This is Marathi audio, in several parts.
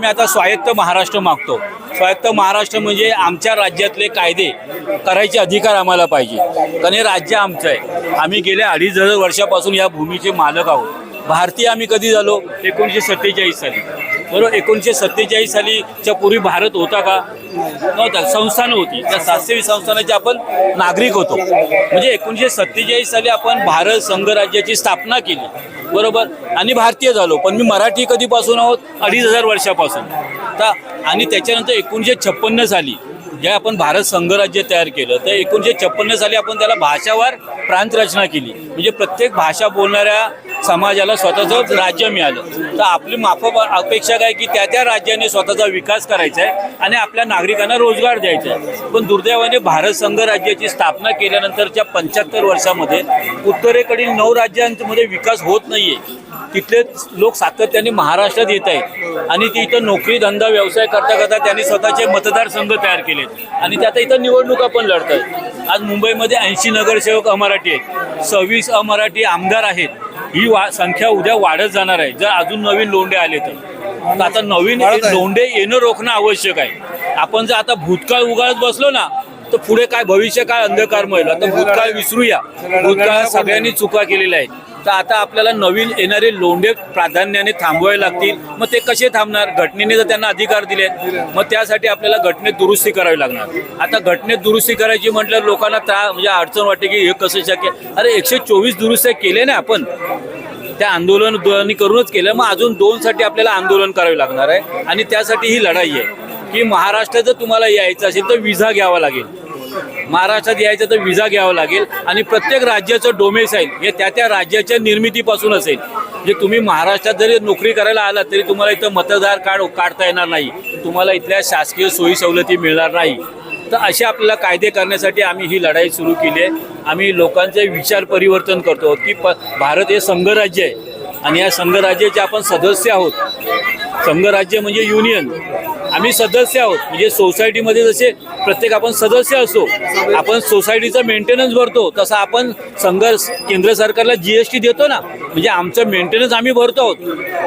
आम्ही आता स्वायत्त महाराष्ट्र मागतो. स्वायत्त महाराष्ट्र म्हणजे आमच्या राज्यातले कायदे करायचे अधिकार आम्हाला पाहिजे. कारण हे राज्य आमचं आहे. आम्ही गेल्या अडीच हजार वर्षापासून या भूमीचे मालक आहोत. भारतीय आम्ही कधी झालो? एकोणीसशे सत्तेचाळीस साली. बरोबर? एकोणीसशे सत्तेचाळीस सालीच्या पूर्वी भारत होता का? नव्हता. संस्थानं होती. त्या सातशेवी संस्थानाचे आपण नागरिक होतो. म्हणजे एकोणीसशे सत्तेचाळीस साली आपण भारत संघराज्याची स्थापना केली. बरोबर? आणि भारतीय झालो. पण मी मराठी कधीपासून आहोत? अडीच हजार वर्षापासून. तर आणि त्याच्यानंतर एकोणीसशे छप्पन्न साली जे आपण भारत संघराज्य तयार केलं तर एकोणीसशे छप्पन्न साली आपण त्याला भाषावार प्रांत रचना केली. म्हणजे प्रत्येक भाषा बोलणाऱ्या समाजाला स्वतःचं राज्य मिळालं. तर आपली माफ अपेक्षा काय की त्या त्या राज्याने स्वतःचा विकास करायचा आहे आणि आपल्या नागरिकांना रोजगार द्यायचा आहे. पण दुर्दैवाने भारत संघ राज्याची स्थापना केल्यानंतरच्या पंच्याहत्तर वर्षामध्ये उत्तरेकडील नऊ राज्यांमध्ये विकास होत नाही आहे तिथले लोक सातत्याने महाराष्ट्रात येत आहेत. आणि ते इथं नोकरी धंदा व्यवसाय करता करता त्यांनी स्वतःचे मतदारसंघ तयार केले आणि त्यात इथं निवडणुका पण लढत आहेत आज मुंबईमध्ये ऐंशी नगरसेवक अमराठी आहेत. सव्वीस अमराठी आमदार आहेत. ही वा संख्या उद्या वाढत जाणार आहे. जर अजून नवीन लोंढे आले तर. आता नवीन. लोंढे येणं रोखणं आवश्यक आहे. आपण जर आता भूतकाळ उगाळत बसलो ना तर पुढे काय भविष्य काय अंधकारमय तर भूतकाळ विसरूया. भूतकाळात सगळ्यांनी चुका केलेल्या आहेत. तर आता आपल्याला नवीन येणारे लोंढे प्राधान्याने थांबवावे लागतील. मग ते कसे थांबणार? घटनेने जर त्यांना अधिकार दिले मग त्यासाठी आपल्याला घटनेत दुरुस्ती करावी लागणार. आता घटनेत दुरुस्ती करायची म्हटल्यावर लोकांना त्रा म्हणजे अडचण वाटते की हे कसं शक्य? अरे एकशे चोवीस दुरुस्त्या केले ना आपण. त्या आंदोलन दोन्ही करूनच केलं. मग अजून दोनसाठी आपल्याला आंदोलन करावे लागणार आहे. आणि त्यासाठी ही लढाई आहे. की महाराष्ट्रात जर तुम्हाला यायचं असेल तर विजा घ्यावा लागेल. महाराष्ट्रात यायचं तर विजा घ्यावा लागेल. आणि प्रत्येक राज्याचं डोमेसाईल हे त्या त्या राज्याच्या निर्मितीपासून असेल. म्हणजे तुम्ही महाराष्ट्रात जरी नोकरी करायला आलात तरी तुम्हाला इथं मतदार कार्ड काढता येणार नाही. तुम्हाला इथल्या शासकीय सोयी सवलती मिळणार नाही. तर असे आपल्याला कायदे करण्यासाठी आम्ही ही लढाई सुरू केली आहे. आम्ही लोकांचे विचार परिवर्तन करतो की प भारत हे संघराज्य आहे. आणि या संघराज्याचे आपण सदस्य आहोत. संघराज्य म्हणजे युनियन. आम्ही सदस्य आहोत. म्हणजे सोसायटीमध्ये जसे प्रत्येक आपण सदस्य असो आपण सोसायटीचा मेंटेनन्स भरतो तसा आपण संघर्ष केंद्र सरकारला जी एस टी देतो ना. म्हणजे आमचं मेंटेनन्स आम्ही भरतो आहोत.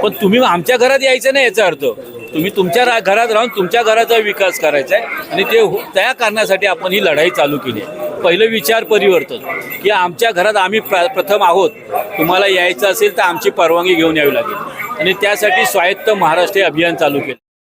पण तुम्ही आमच्या घरात यायचं नाही याचा अर्थ. तुम्ही तुमच्या रा- घरात राहून तुमच्या घराचा विकास करायचा आहे. आणि ते हो- त्या कारणासाठी आपण ही लढाई चालू केली. पहिलं विचार परिवर्तन. की आमच्या घरात आम्ही प्र प्रथम आहोत. तुम्हाला यायचं असेल तर आमची परवानगी घेऊन यावी लागेल. आणि त्यासाठी स्वायत्त महाराष्ट्र अभियान चालू केलं.